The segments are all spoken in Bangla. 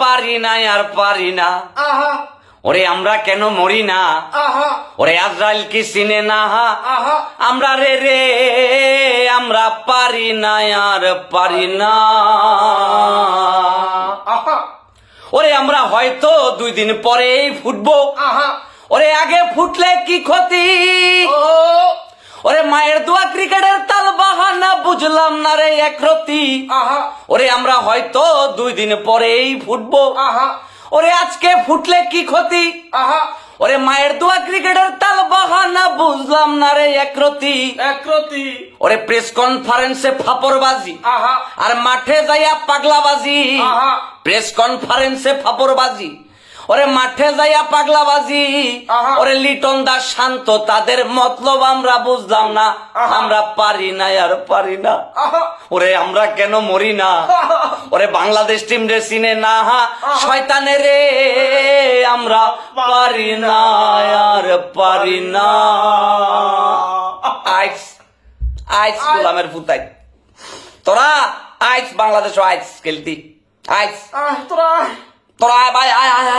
পারি না আর পারি না। ওরে আমরা কেন মরি না? ওরে আজরাইল কি চিনে না? আমরা রে রে আমরা পারি না আর পারি না। ওরে আমরা হয়তো দুই দিন পরেই ফুটবো। ওরে আগে ফুটলে কি ক্ষতি? ওরে মায়ের দোয়া ক্রিকেটের তাল বাহানা বুঝলাম না রে একরতি আহা। ওরে আমরা হয়তো দুই দিন পরেই ফুটবো। আহা। ওরে আজকে ফুটলে কি ক্ষতি? আহা। ওরে মায়ের দোয়া ক্রিকেটের তাল বাহানা বুঝলাম না রে একরতি একরতি ওরে প্রেস কনফারেন্সে ফাপড়বাজি আহা। আর মাঠে যাইয়া পাগলাবাজি। আহা। প্রেস কনফারেন্সে ফাপড়বাজি ওরে মাঠে যাইয়া পাগলাবাজি। ওরে লিটন দাস শান্ত তাদের মতলব আমরা বুঝলাম না। আমরা পারি না আর পারি না। ওরে আমরা কেন মরি না? ওরে বাংলাদেশ টিম রে চিনে না শয়তানে রে আমরা পারি না আর পারি না। আইস আইস গোলামের ফুতাই তোরা আইস বাংলাদেশ আইস খেলতি আইস। তোরা তোরা আয় ভাই আয় আয়।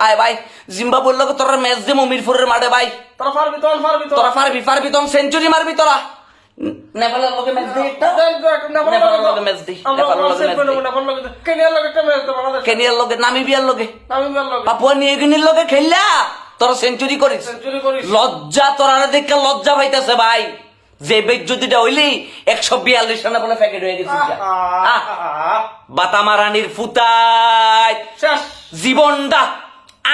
আয় ভাই জিম্বাবুর লোক তোরা ম্যাচ মিরপুরের মাঠে ভাই। তোরা পারবি তোর পারবি তোরা। তোরা পারবি পারবি তখন সেঞ্চুরি মারবি তোরা। নেপালের লোকে ম্যাচ দে। দেখ দেখ নেপালের নেপালের লগে লগে ম্যাচ দি, নেপালের লগে ম্যাচ করে দি। নেপালের লগে কেনিয়ার লগে একটা ম্যাচ বাংলাদেশ। কেনিয়ার লোকে নামিবিয়ার লোকে নামিবিয়ার লগে। পাপুয়া নিয়ে গিনির খেললা? তোরা সেঞ্চুরি করিস। লজ্জা তোরা দেখে লজ্জা পাইতেছে ভাই। যে বেজ্জতিটা হইলি একশো বিয়াল্লিশ রানে বলে প্যাকেট হয়ে আহ, বাতামা রানীর শেষ। জীবনটা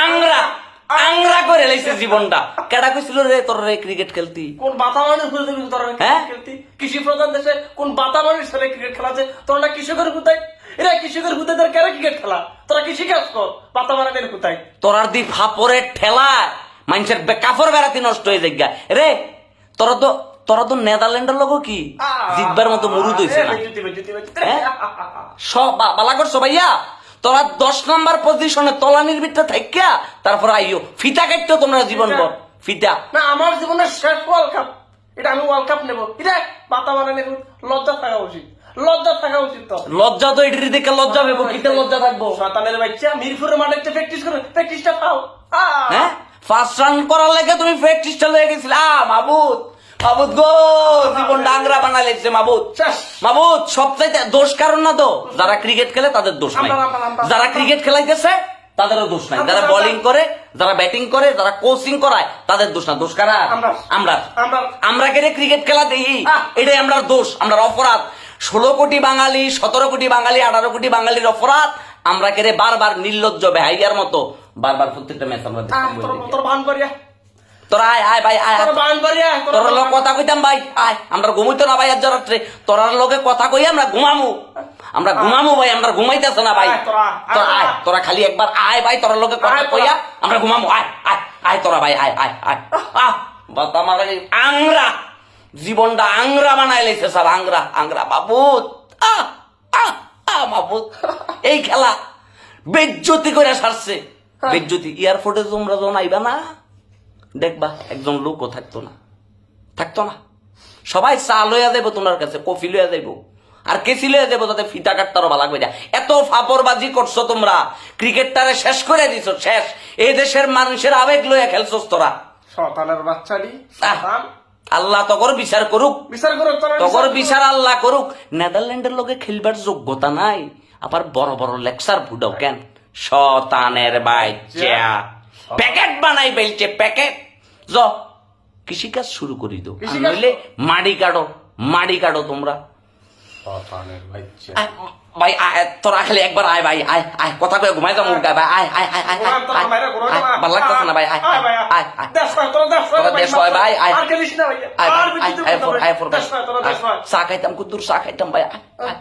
আংরা আংরা করে লাইছে জীবনটা। কেডা কইছিল রে তোর রে ক্রিকেট খেলতি? কোন বাতামানির খুঁজে দেখবি তোরা হ্যাঁ? ক্রিকেট খেলতি? কৃষি প্রধান দেশে কোন বাতামানির সাথে ক্রিকেট খেলা আছে? তোরা না কৃষকের হুতাই এরা কৃষকের হুতাইদের কেন ক্রিকেট খেলা? তোরা কৃষি কাজ কর বাতামানির হুতাই তোরার দি ফাপরে ঠেলা মানুষের বে- কাপড় বেড়াতে নষ্ট হয়ে যায় রে তোরা তো তোরা তো নেদারল্যান্ডের লোক কি? জিতবার মতো মরুদ হইছে না। হ্যাঁ? সব বালা করছ ভাইয়া তোরা দশ নাম্বার পজিশনে তলানির ভিতরে থাকিয়া তারপর আইও ফিতা কাটতো তোমরা জীবন ভর। ফিতা। না আমার জীবনের শেষ ওয়ার্ল্ড কাপ এটা আমি ওয়ার্ল্ড কাপ নেব। এটা বাতামানির লজ্জা থাকা উচিত। লজ্জা থাকা উচিত তো। লজ্জা তো এটির দিকে লজ্জা পেবো কিতে লজ্জা থাকব? শতানের বাচ্চা মিরপুরের মাঠে প্র্যাকটিস করে। প্র্যাকটিসটা পাও! হ্যাঁ? ফার্স্ট রান করার লেগে তুমি প্র্যাকটিসটা লয়ে গেছিলে। আ মাবুদ। মাবুদ গো জীবন ডাংরা বানাই লেগছে মাবুদ। মাবুদ সবচাইতে দোষ কারণ না তো। যারা ক্রিকেট খেলে তাদের দোষ নাই। যারা ক্রিকেট খেলাইতেছে তাদেরও দোষ নাই। যারা বোলিং করে যারা ব্যাটিং করে যারা কোচিং করায় তাদের দোষ না। দোষ কারা? আমরা। আমরা। কেন ক্রিকেট খেলা আহ। এটাই আমরা দোষ আমরা অপরাধ। ষোলো কোটি বাঙালি সতেরো কোটি বাঙালি আঠারো কোটি বাঙালির অপরাধ আমরা কেড়ে বারবার নির্লজ্জ বেহাইয়ার মতো বারবার প্রত্যেকটা ম্যাচ আমরা তোর আয় আয় ভাই আয় তোর লোক কথা কইতাম ভাই আয়। আমরা ঘুমাইতো না ভাই আজ রাত্রে। তোরার লোকে কথা কই আমরা ঘুমামু। আমরা ঘুমামু ভাই আমরা ঘুমাইতেছ না ভাই। তোরা, আয়, তোরা খালি একবার আয় ভাই তোরার লোকে কথা কইয়া আমরা ঘুমামু। আয় আয় আয় তোরা ভাই আয় আয় আয়। আহ বাত এই আংরা। জীবনটা আংরা বানাই লাইছে সব আংরা আংরা বাবুত আহ আহ আহ বাবুত এই খেলা বেজ্জতি করে সারছে। হ্যাঁ। বেজ্জতি এয়ারপোর্টে তোমরা যখন আইবা না? দেখবা একজন লোকও থাকতো না। থাকতো না। সবাই চা লইয়া যাইব তোমার কাছে কফি লইয়া যাইব। আর কেসি লইয়া যাইব তাতে ফিতা কাটতারও ভালো লাগবে এত ফাপরবাজি করছ তোমরা ক্রিকেটটারে শেষ করে দিছো শেষ। এই দেশের মানুষের আবেগ লইয়া খেলছোস তোরা। শতানের আল্লাহ তকর বিচার করুক। বিচার করো তোরা তকর বিচার আল্লাহ করুক। নেদারল্যান্ডের লোকে খেলবার যোগ্যতা নাই। আবার বড় বড় লেকচার ফুটাও কেন? শতানের বাচ্চা। প্যাকেট বানাই ফেলছে প্যাকেট। য কৃষিকাজ শুরু করি দো নইলে মাড়ি কাটো মাড়ি কাটো তোমরা। ভাই তোরা খালি একবার আয় ভাই আয় আয় কথা কয়ে ঘুমাই যাব ভাই আয় আয় আয় আয়। ভালো লাগতেছে না ভাই আয় আয় আয়। আয় আয়। দেশ হয়, ভাই, আয়। আর খেলিস না ভাই, আয় আয় আয়। চা খাইতাম কুদ্দুর চা খাইতাম ভাই আয়, আয়।